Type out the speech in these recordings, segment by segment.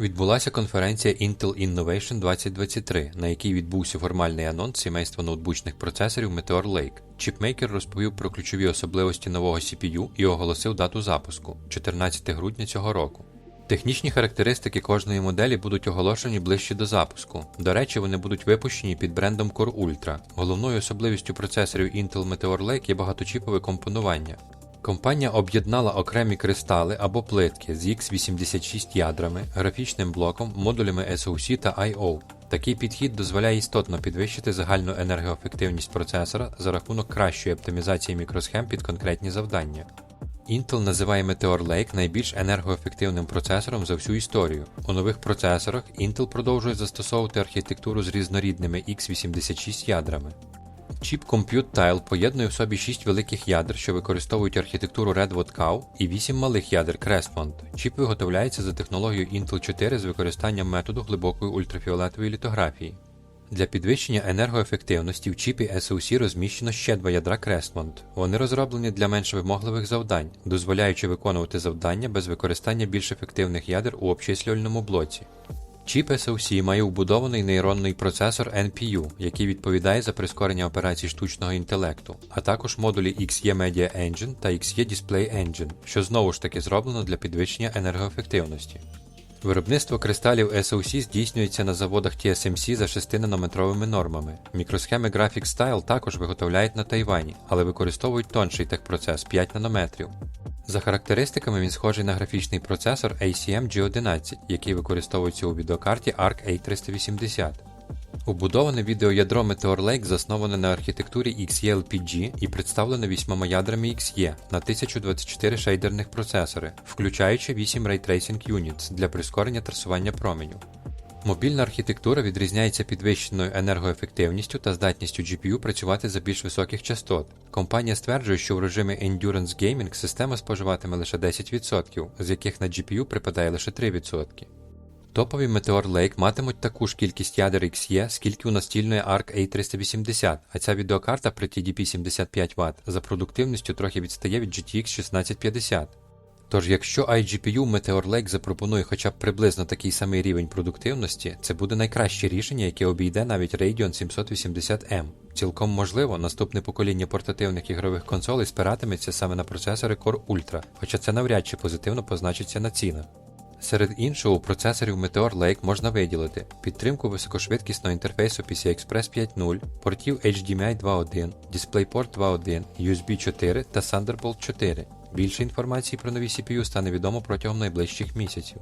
Відбулася конференція Intel Innovation 2023, на якій відбувся формальний анонс сімейства ноутбучних процесорів Meteor Lake. Чіпмейкер розповів про ключові особливості нового CPU і оголосив дату запуску 14 грудня цього року. Технічні характеристики кожної моделі будуть оголошені ближче до запуску. До речі, вони будуть випущені під брендом Core Ultra. Головною особливістю процесорів Intel Meteor Lake є багаточіпове компонування. Компанія об'єднала окремі кристали або плитки з X86 ядрами, графічним блоком, модулями SoC та I.O. Такий підхід дозволяє істотно підвищити загальну енергоефективність процесора за рахунок кращої оптимізації мікросхем під конкретні завдання. Intel називає Meteor Lake найбільш енергоефективним процесором за всю історію. У нових процесорах Intel продовжує застосовувати архітектуру з різнорідними X86 ядрами. Чіп Compute Tile поєднує в собі 6 великих ядер, що використовують архітектуру Redwood Cow, і 8 малих ядер Crestmont. Чіп виготовляється за технологією Intel 4 з використанням методу глибокої ультрафіолетової літографії. Для підвищення енергоефективності в чіпі SoC розміщено ще два ядра Crestmont. Вони розроблені для менш вимогливих завдань, дозволяючи виконувати завдання без використання більш ефективних ядер у обчислювальному блоці. Чіп SoC має вбудований нейронний процесор NPU, який відповідає за прискорення операцій штучного інтелекту, а також модулі XE Media Engine та XE Display Engine, що знову ж таки зроблено для підвищення енергоефективності. Виробництво кристалів SoC здійснюється на заводах TSMC за 6-нанометровими нормами. Мікросхеми Graphic Style також виготовляють на Тайвані, але використовують тонший техпроцес 5 нанометрів. За характеристиками він схожий на графічний процесор ACM G11, який використовується у відеокарті ARC A380. Убудоване відеоядро Meteor Lake засноване на архітектурі XE-LPG і представлене вісьмома ядрами XE на 1024 шейдерних процесори, включаючи 8 Ray Tracing Units для прискорення трасування променю. Мобільна архітектура відрізняється підвищеною енергоефективністю та здатністю GPU працювати за більш високих частот. Компанія стверджує, що в режимі Endurance Gaming система споживатиме лише 10%, з яких на GPU припадає лише 3%. Топові Meteor Lake матимуть таку ж кількість ядер XE, скільки у настільної ARC A380, а ця відеокарта при TDP 75 Вт за продуктивністю трохи відстає від GTX 1650. Тож, якщо iGPU Meteor Lake запропонує хоча б приблизно такий самий рівень продуктивності, це буде найкраще рішення, яке обійде навіть Radeon 780M. Цілком можливо, наступне покоління портативних ігрових консолей спиратиметься саме на процесори Core Ultra, хоча це навряд чи позитивно позначиться на цінах. Серед іншого, у процесорів Meteor Lake можна виділити підтримку високошвидкісного інтерфейсу PCI-Express 5.0, портів HDMI 2.1, DisplayPort 2.1, USB 4 та Thunderbolt 4. Більше інформації про нові CPU стане відомо протягом найближчих місяців.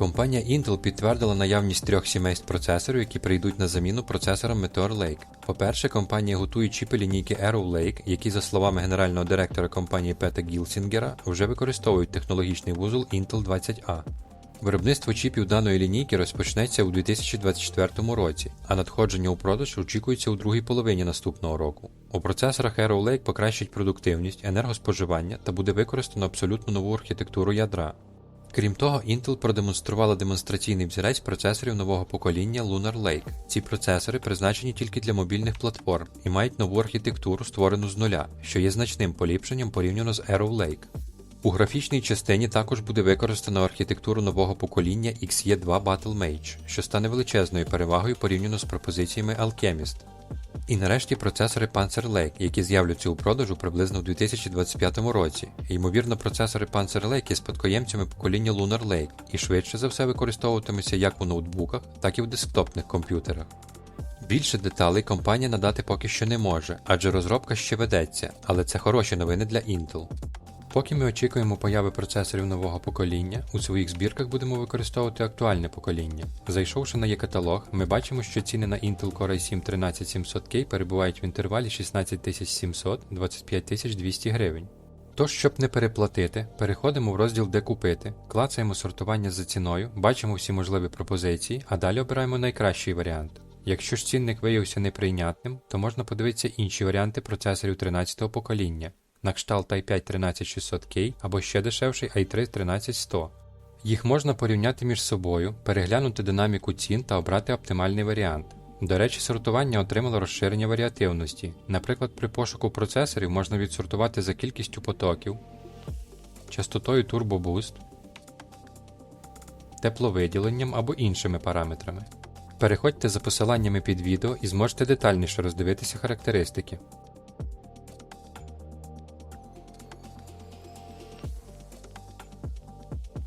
Компанія Intel підтвердила наявність трьох сімейств процесорів, які прийдуть на заміну процесорам Meteor Lake. По-перше, компанія готує чіпи лінійки Arrow Lake, які, за словами генерального директора компанії Пета Гілсінгера, вже використовують технологічний вузол Intel 20A. Виробництво чіпів даної лінійки розпочнеться у 2024 році, а надходження у продаж очікується у другій половині наступного року. У процесорах Arrow Lake покращить продуктивність, енергоспоживання та буде використано абсолютно нову архітектуру ядра. Крім того, Intel продемонструвала демонстраційний взірець процесорів нового покоління Lunar Lake. Ці процесори призначені тільки для мобільних платформ і мають нову архітектуру, створену з нуля, що є значним поліпшенням порівняно з Arrow Lake. У графічній частині також буде використано архітектуру нового покоління XE2 Battle Mage, що стане величезною перевагою порівняно з пропозиціями Alchemist. І нарешті процесори Panzer Lake, які з'являться у продажу приблизно в 2025 році. Ймовірно, процесори Panzer Lake є спадкоємцями покоління Lunar Lake і швидше за все використовуватимуться як у ноутбуках, так і в десктопних комп'ютерах. Більше деталей компанія надати поки що не може, адже розробка ще ведеться, але це хороші новини для Intel. Поки ми очікуємо появи процесорів нового покоління, у своїх збірках будемо використовувати актуальне покоління. Зайшовши на є-каталог, ми бачимо, що ціни на Intel Core i7 13700K перебувають в інтервалі 16700 25200 гривень. Тож, щоб не переплатити, переходимо в розділ Де купити, клацаємо сортування за ціною, бачимо всі можливі пропозиції, а далі обираємо найкращий варіант. Якщо ж цінник виявився неприйнятним, то можна подивитися інші варіанти процесорів 13-го покоління на кшталт i5 13600K або ще дешевший i3 13100. Їх можна порівняти між собою, переглянути динаміку цін та обрати оптимальний варіант. До речі, сортування отримало розширення варіативності. Наприклад, при пошуку процесорів можна відсортувати за кількістю потоків, частотою Boost, тепловиділенням або іншими параметрами. Переходьте за посиланнями під відео і зможете детальніше роздивитися характеристики.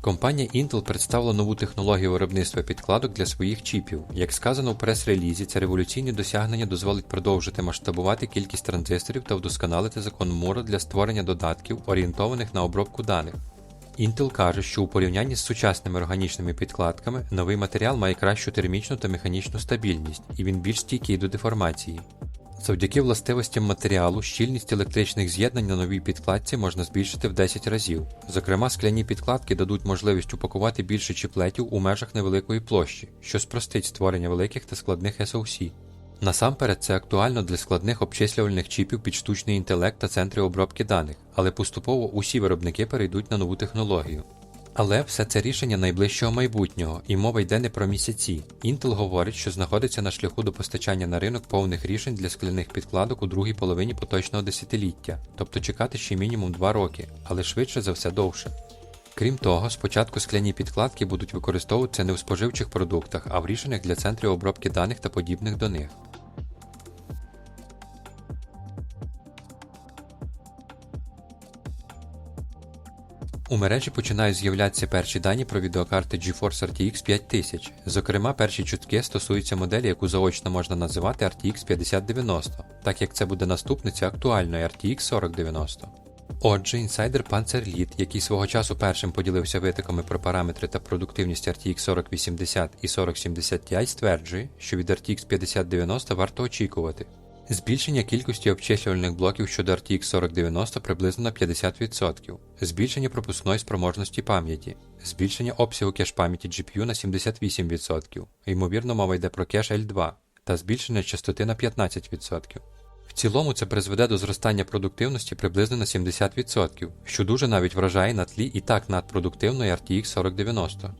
Компанія Intel представила нову технологію виробництва підкладок для своїх чіпів. Як сказано в прес-релізі, це революційне досягнення дозволить продовжити масштабувати кількість транзисторів та вдосконалити закон Мура для створення додатків, орієнтованих на обробку даних. Intel каже, що у порівнянні з сучасними органічними підкладками новий матеріал має кращу термічну та механічну стабільність, і він більш стійкий до деформації. Завдяки властивостям матеріалу щільність електричних з'єднань на новій підкладці можна збільшити в 10 разів. Зокрема, скляні підкладки дадуть можливість упакувати більше чіплетів у межах невеликої площі, що спростить створення великих та складних SoC. Насамперед це актуально для складних обчислювальних чіпів під штучний інтелект та центри обробки даних, але поступово усі виробники перейдуть на нову технологію. Але все це рішення найближчого майбутнього, і мова йде не про місяці. Intel говорить, що знаходиться на шляху до постачання на ринок повних рішень для скляних підкладок у другій половині поточного десятиліття, тобто чекати ще мінімум 2 роки, але швидше за все довше. Крім того, спочатку скляні підкладки будуть використовуватися не в споживчих продуктах, а в рішеннях для центрів обробки даних та подібних до них. У мережі починають з'являтися перші дані про відеокарти GeForce RTX 5000. Зокрема, перші чутки стосуються моделі, яку заочно можна називати RTX 5090, так як це буде наступниця актуальної RTX 4090. Отже, інсайдер Panzerlead, який свого часу першим поділився витоками про параметри та продуктивність RTX 4080 і 4070 Ti, стверджує, що від RTX 5090 варто очікувати. Збільшення кількості обчислювальних блоків щодо RTX 4090 приблизно на 50%, збільшення пропускної спроможності пам'яті, збільшення обсягу кеш пам'яті GPU на 78%, ймовірно, мова йде про кеш L2, та збільшення частоти на 15%. В цілому це призведе до зростання продуктивності приблизно на 70%, що дуже навіть вражає на тлі і так надпродуктивної RTX 4090.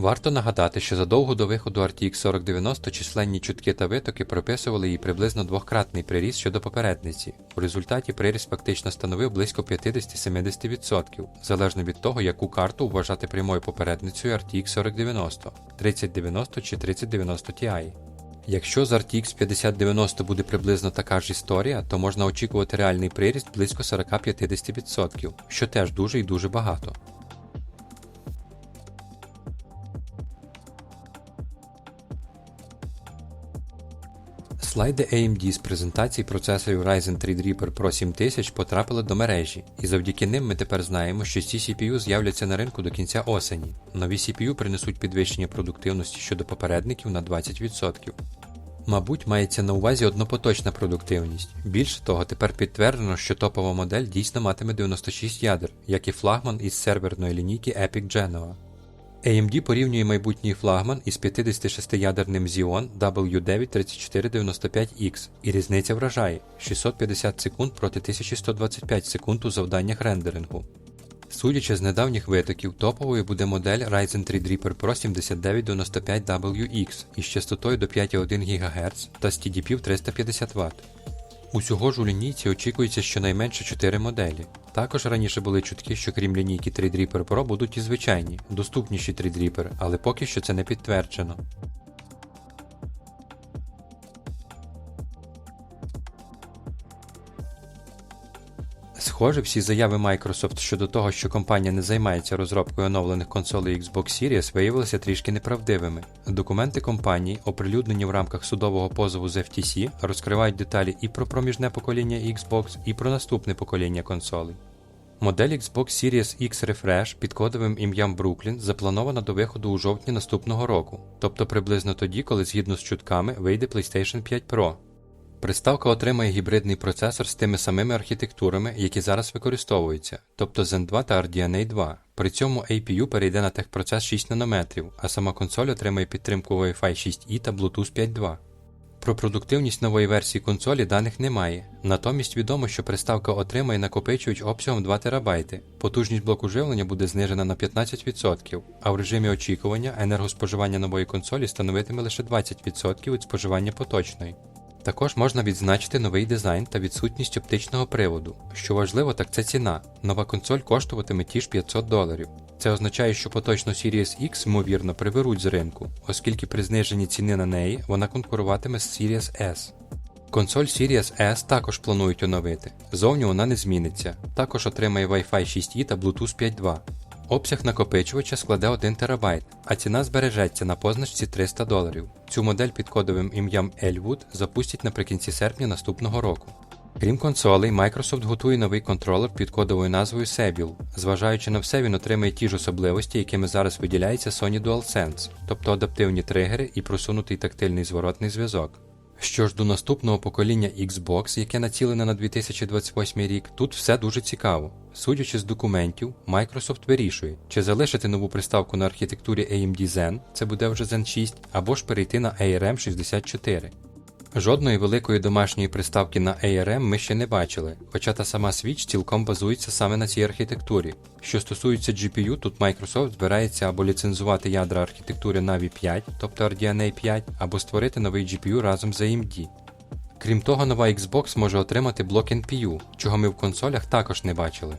Варто нагадати, що задовго до виходу RTX 4090 численні чутки та витоки прописували їй приблизно двократний приріст щодо попередниці. У результаті приріст фактично становив близько 50-70%, залежно від того, яку карту вважати прямою попередницею RTX 4090, 3090 чи 3090 Ti. Якщо з RTX 5090 буде приблизно така ж історія, то можна очікувати реальний приріст близько 40-50%, що теж дуже і дуже багато. Слайди AMD з презентації процесорів Ryzen 3 Reaper Pro 7000 потрапили до мережі, і завдяки ним ми тепер знаємо, що ці CPU з'являться на ринку до кінця осені. Нові CPU принесуть підвищення продуктивності щодо попередників на 20%. Мабуть, мається на увазі однопоточна продуктивність. Більше того, тепер підтверджено, що топова модель дійсно матиме 96 ядер, як і флагман із серверної лінійки Epic Genoa. AMD порівнює майбутній флагман із 56-ядерним Xeon W9-3495X, і різниця вражає 650 секунд проти 1125 секунд у завданнях рендерингу. Судячи з недавніх витоків, топовою буде модель Ryzen 3 Reaper Pro 7995WX із частотою до 5,1 ГГц та з TDP в 350 Вт. Усього ж у лінійці очікується щонайменше 4 моделі. Також раніше були чутки, що крім лінійки 3Dripper Pro будуть і звичайні, доступніші 3Dripper, але поки що це не підтверджено. Схоже, всі заяви Microsoft щодо того, що компанія не займається розробкою оновлених консолей Xbox Series, виявилися трішки неправдивими. Документи компанії, оприлюднені в рамках судового позову з FTC, розкривають деталі і про проміжне покоління Xbox, і про наступне покоління консолей. Модель Xbox Series X Refresh під кодовим ім'ям Brooklyn запланована до виходу у жовтні наступного року, тобто приблизно тоді, коли згідно з чутками вийде PlayStation 5 Pro. Приставка отримає гібридний процесор з тими самими архітектурами, які зараз використовуються, тобто Zen 2 та RDNA 2. При цьому APU перейде на техпроцес 6 нанометрів, а сама консоль отримає підтримку Wi-Fi 6E та Bluetooth 5.2. Про продуктивність нової версії консолі даних немає. Натомість відомо, що приставка отримає накопичувач обсягом 2 ТБ. Потужність блоку живлення буде знижена на 15%, а в режимі очікування енергоспоживання нової консолі становитиме лише 20% від споживання поточної. Також можна відзначити новий дизайн та відсутність оптичного приводу. Що важливо, так це ціна. Нова консоль коштуватиме ті ж 500 доларів. Це означає, що поточну Series X, ймовірно, приберуть з ринку, оскільки при зниженні ціни на неї вона конкуруватиме з Series S. Консоль Series S також планують оновити. Зовні вона не зміниться. Також отримає Wi-Fi 6E та Bluetooth 5.2. Обсяг накопичувача складе 1 ТБ, а ціна збережеться на позначці 300 доларів. Цю модель під кодовим ім'ям Elwood запустять наприкінці серпня наступного року. Крім консолей, Microsoft готує новий контролер під кодовою назвою Sebule. Зважаючи на все, він отримає ті ж особливості, якими зараз виділяється Sony DualSense, тобто адаптивні тригери і просунутий тактильний зворотний зв'язок. Що ж до наступного покоління Xbox, яке націлене на 2028 рік, тут все дуже цікаво. Судячи з документів, Microsoft вирішує, чи залишити нову приставку на архітектурі AMD Zen, це буде вже Zen 6, або ж перейти на ARM 64. Жодної великої домашньої приставки на ARM ми ще не бачили, хоча та сама Switch цілком базується саме на цій архітектурі. Що стосується GPU, тут Microsoft збирається або ліцензувати ядра архітектури Navi 5, тобто RDNA 5, або створити новий GPU разом з AMD. Крім того, нова Xbox може отримати блок NPU, чого ми в консолях також не бачили.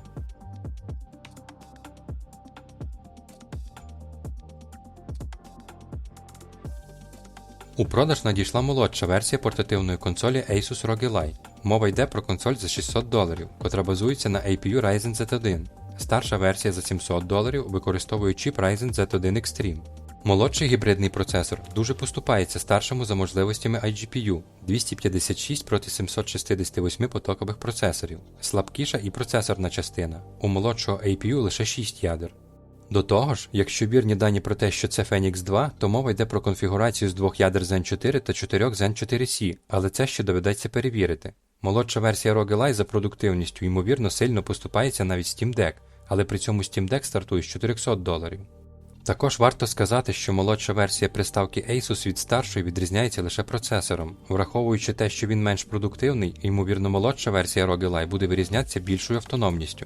У продаж надійшла молодша версія портативної консолі Asus ROG Ally. Мова йде про консоль за 600 доларів, котра базується на APU Ryzen Z1. Старша версія за 700 доларів використовує чіп Ryzen Z1 Extreme. Молодший гібридний процесор дуже поступається старшому за можливостями iGPU 256 проти 768 потокових процесорів, слабкіша і процесорна частина. У молодшого APU лише 6 ядер. До того ж, якщо вірні дані про те, що це Phoenix 2, то мова йде про конфігурацію з двох ядер Zen 4 та чотирьох Zen 4C, але це ще доведеться перевірити. Молодша версія ROG Ally за продуктивністю ймовірно сильно поступається навіть Steam Deck, але при цьому Steam Deck стартує з 400 доларів. Також варто сказати, що молодша версія приставки Asus від старшої відрізняється лише процесором, враховуючи те, що він менш продуктивний, ймовірно, молодша версія ROG Ally буде вирізнятися більшою автономністю.